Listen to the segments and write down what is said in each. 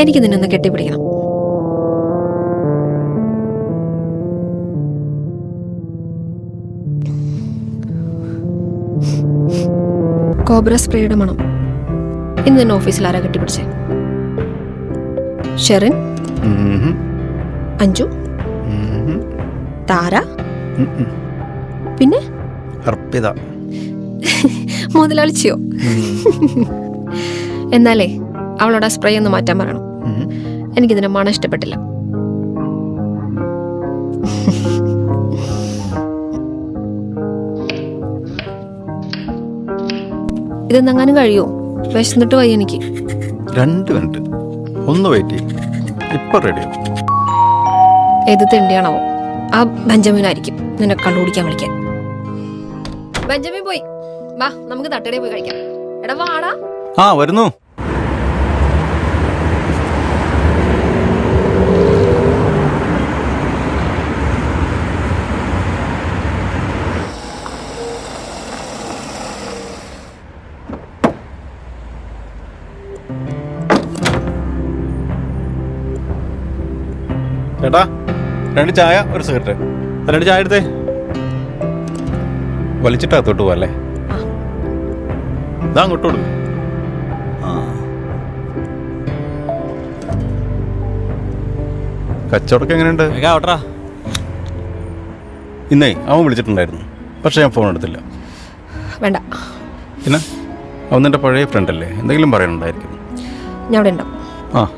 എനിക്ക് നിന്നൊന്ന് കെട്ടിപ്പിടിക്കണം. കോബ്ര സ്പ്രേയുടെ മണം ഇന്ന് തന്നെ ഓഫീസിൽ ആരാ കെട്ടിപ്പിടിച്ചേ? ഷെറിൻ? ഉം. അഞ്ജു? ഉം. താര. പിന്നെ? അർപ്പിത. മുതലാളിച്ചിയോ? എന്നാലേ അവളോട് ആ സ്പ്രേ ഒന്ന് മാറ്റാൻ പറയണം. എനിക്കിതിന്റെ മണം ഇഷ്ടപ്പെട്ടില്ല. ഇതെന്നെങ്ങാനും കഴിയോ? വിശന്നിട്ട് വയ്യ എനിക്ക്. രണ്ട് മിനിറ്റ്. ഒന്ന് വെയിറ്റ് ചെയ്യും. ഇപ്പൊ റെഡി ഏത് തെണ്ടിയാണാവോ? ആ ബെഞ്ചമിനായിരിക്കും നിന്നെ കണ്ടുപിടിക്കാൻ വിളിക്കാൻ. ബെഞ്ചമിൻ പോയി. വാ നമുക്ക് തട്ടടേ പോയി കഴിക്കാം. എടാ വാടാ. ആ വരുന്നു. ചേട്ടാ രണ്ട് ചായ ഒരു സിഗരറ്റ്. രണ്ട് ചായ എടുത്തേ. വലിച്ചിട്ട് അകത്തോട്ട് പോവല്ലേ? ആ. ഇതാ അങ്ങോട്ട് കൊടുക്കും. കച്ചവടമൊക്കെ എങ്ങനെയുണ്ട്? ഓട്ടറാ ഇന്നേ അവൻ വിളിച്ചിട്ടുണ്ടായിരുന്നു. പക്ഷെ ഞാൻ ഫോൺ എടുത്തില്ല. വേണ്ട. പിന്നെ? അവൻ നിന്റെ പഴയ ഫ്രണ്ട് അല്ലേ? എന്തെങ്കിലും പറയാനുണ്ടായിരിക്കും. ഞാൻ അവിടെ ഉണ്ടാവും. ആ.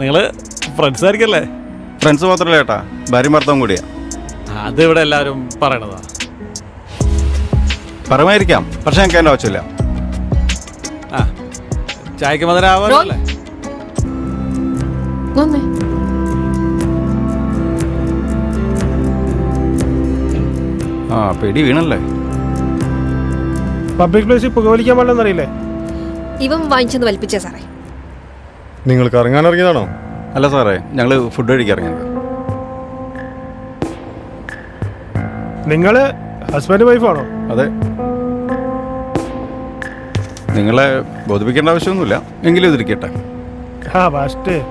നിങ്ങൾ ഫ്രണ്ട്സ് ആയിരിക്കല്ലേ? ഫ്രണ്ട്സ് മാത്രമല്ല ചേട്ടാ ഭാര്യ ഭർത്താവും കൂടിയാ. അത് ഇവിടെ എല്ലാവരും പറയണതാ. പറയുമായിരിക്കാം പക്ഷെ ഞങ്ങൾക്ക് അതിന്റെ ആവശ്യമില്ല. ആ ചായക്ക് മധുരാവാറല്ലേ വന്നേ. ആ പെടി വീണല്ലേ? പബ്ലിക് പ്ലേസിൽ പുകവലിക്കാൻ പാടില്ലെന്നറിയില്ലേ? ഇവൻ വാങ്ങിച്ചെന്ന് വലിപ്പിച്ചേ സാറേ. നിങ്ങൾ കറങ്ങാൻ ഇറങ്ങിയതാണോ? അല്ല സാറേ ഞങ്ങൾ ഫുഡ് കഴിക്കാൻ ഇറങ്ങിയത്. നിങ്ങൾ ഹസ്ബൻഡ് വൈഫാണോ അതെ. നിങ്ങളെ ബോധിപ്പിക്കേണ്ട ആവശ്യമൊന്നുമില്ല. എങ്കിലും ഇതിരിക്കട്ടെ. ആ ഫസ്റ്റ്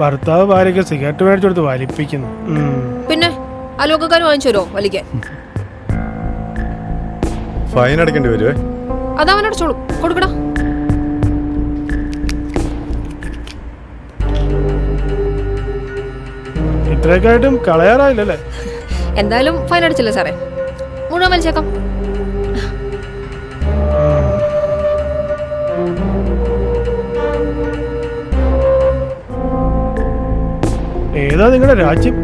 ഭർത്താവ് ഭാര്യയ്ക്ക് സിഗരറ്റ് മേടിച്ചെടുത്ത് വലിപ്പിക്കുന്നു. ഉം. പിന്നെ അലോകക്കാർ വാങ്ങിച്ചു തരുമോ വലിക്കാൻ ഫൈൻ അടയ്ക്കേണ്ടി വരുവേ. അതവൻ അടച്ചോളും കൊടുക്കടാ. ഇത്രയൊക്കെ ആയിട്ടും കളയാറായില്ലല്ലേ? എന്തായാലും ഫൈൻ അടിച്ചില്ല സാറേ. മുഴുവൻ വലിച്ചേക്കാം. ഏതാ നിങ്ങളുടെ രാജ്യം?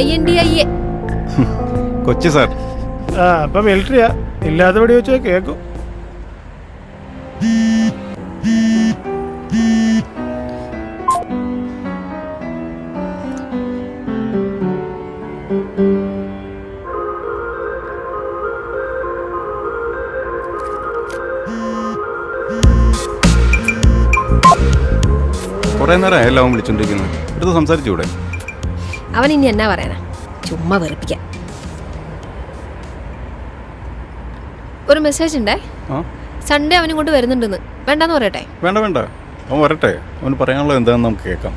I N D I A. Kochi sir. ആ അപ്പൊ മിലിറ്ററിയാ ഇല്ലാതെ വെടി വെച്ചാൽ കേക്കും കുറേ നേരം അവൻ വിളിച്ചോണ്ടിരിക്കുന്നത് എടുത്ത് സംസാരിച്ചൂടെ അവൻ ഇനി എന്നാ പറയാനാ? ചുമ്മാ വെറുപ്പിക്കാൻ ഒരു മെസ്സേജ് ഉണ്ടേ? ആ? സൺഡേ അവനും കൊണ്ട് വരുന്നുണ്ടെന്ന്. വേണ്ടെന്ന് പറയട്ടെ? വേണ്ട വേണ്ട. അവൻ വരട്ടെ. അവന് പറയാനുള്ളത് എന്താണെന്ന് നമുക്ക് കേൾക്കാം.